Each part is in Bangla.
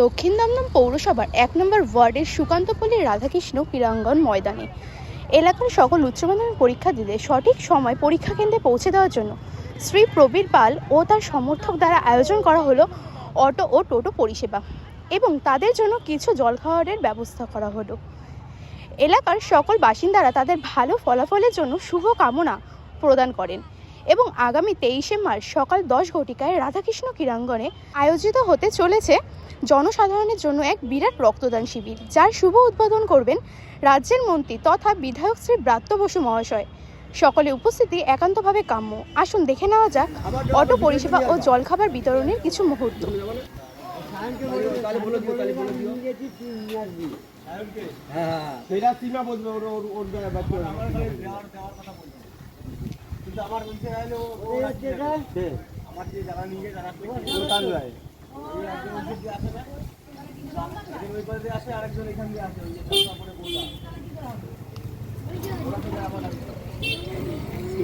দক্ষিণ দমদম পৌরসভার এক নম্বর ওয়ার্ডের সুকান্তপল্লী রাধাকৃষ্ণ ক্রীড়াঙ্গন ময়দানে। এলাকার সকল উচ্চ মাধ্যমিক পরীক্ষার্থীদের সঠিক সময় পরীক্ষা কেন্দ্রে পৌঁছে দেওয়ার জন্য শ্রী প্রবীর পাল ও তার সমর্থক দ্বারা আয়োজন করা হলো অটো ও টোটো পরিষেবা এবং তাদের জন্য কিছু জলখাবারের ব্যবস্থা করা হলো। এলাকার সকল বাসিন্দারা তাদের ভালো ফলাফলের জন্য শুভ কামনা প্রদান করেন এবং আগামী তেইশে মার্চ সকাল দশ ঘটিকায় রাধাকৃষ্ণ ক্রীড়াঙ্গনে আয়োজিত হতে চলেছে জনসাধারণের জন্য এক বিরাট রক্তদান শিবির, যার শুভ উদ্বোধন করবেন রাজ্যের মন্ত্রী তথা বিধায়ক শ্রী ব্রাত্য বসু মহাশয়। সকলে উপস্থিতি একান্তভাবে কাম্য। আসুন দেখে নেওয়া যাক অটো পরিষেবা ও জলখাবার বিতরণের কিছু মুহূর্ত। আমার যে যারা নিয়ে যারা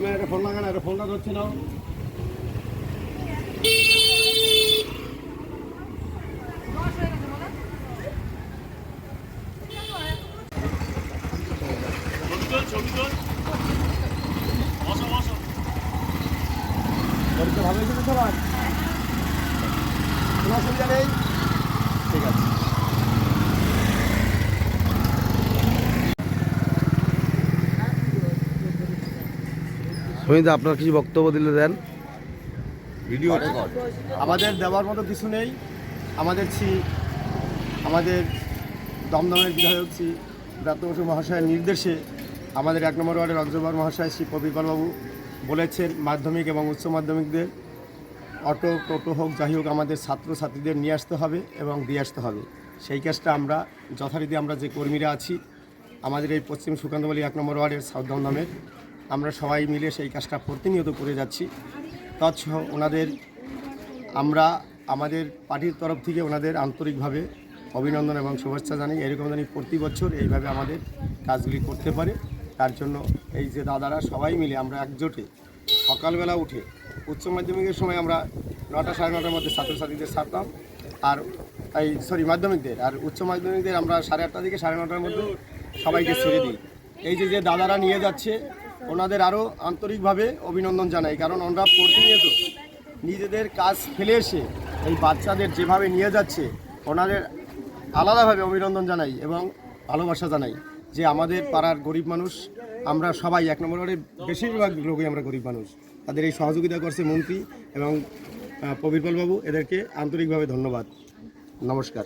একটা ফোন লাগানো একটা ফোনটা ধরছে না পরীক্ষা ভালো হয়েছে তো সবার? কোনো অসুবিধা নেই। ঠিক আছে। সুমিত আপনার কিছু বক্তব্য দিলে দেন। ভিডিও আমাদের দেওয়ার মতো কিছু নেই। আমাদের শ্রী আমাদের দমদমের বিধায়ক শ্রী ব্রাত্য বসু মহাশয়ের নির্দেশে আমাদের এক নম্বর ওয়ার্ডের অগ্রবার মহাশয় শ্রী প্রবীরপালবাবু বলেছেন মাধ্যমিক এবং উচ্চ মাধ্যমিকদের। অটো, টোটো হোক, যাই হোক, আমাদের ছাত্রছাত্রীদের নিয়ে আসতে হবে এবং দিয়ে আসতে হবে। সেই কাজটা আমরা, যথারীতি আমরা যে কর্মীরা আছি, আমাদের এই পশ্চিম সুকান্তবালী এক নম্বর ওয়ার্ডের সাউথ দমদমের আমরা সবাই মিলে সেই কাজটা প্রতিনিয়ত করে যাচ্ছি। তৎসহ ওনাদের, আমরা আমাদের পার্টির তরফ থেকে ওনাদের আন্তরিকভাবে অভিনন্দন এবং শুভেচ্ছা জানাই। এরকম জানি প্রতি বছর এইভাবে আমাদের কাজগুলি করতে পারে। তার জন্য এই যে দাদারা সবাই মিলে আমরা একজোটে সকালবেলা উঠে উচ্চ মাধ্যমিকের সময় আমরা নটা সাড়ে নটার মধ্যে ছাত্রছাত্রীদের ছাড়তাম। আর এই সরি মাধ্যমিকদের। আর উচ্চ মাধ্যমিকদের আমরা সাড়ে আটটা থেকে সাড়ে নটার মধ্যে সবাইকে ছেড়ে দিই। এই যে যে দাদারা নিয়ে যাচ্ছে, ওনাদের আরও আন্তরিকভাবে অভিনন্দন জানাই। কারণ ওনারা প্রতিনিয়ত নিজেদের কাজ ফেলে এসে এই বাচ্চাদের যেভাবে নিয়ে যাচ্ছে, ওনাদের আলাদাভাবে অভিনন্দন জানাই এবং ভালোবাসা জানাই যে আমাদের পাড়ার গরিব মানুষ আমরা সবাই এক নম্বর ওয়ার্ডের বেশিরভাগ লোকই আমরা গরিব মানুষ। তাদের এই সহযোগিতা করছে মন্ত্রী এবং আহ, প্রবীরপাল বাবু এদেরকে আন্তরিকভাবে ধন্যবাদ। নমস্কার।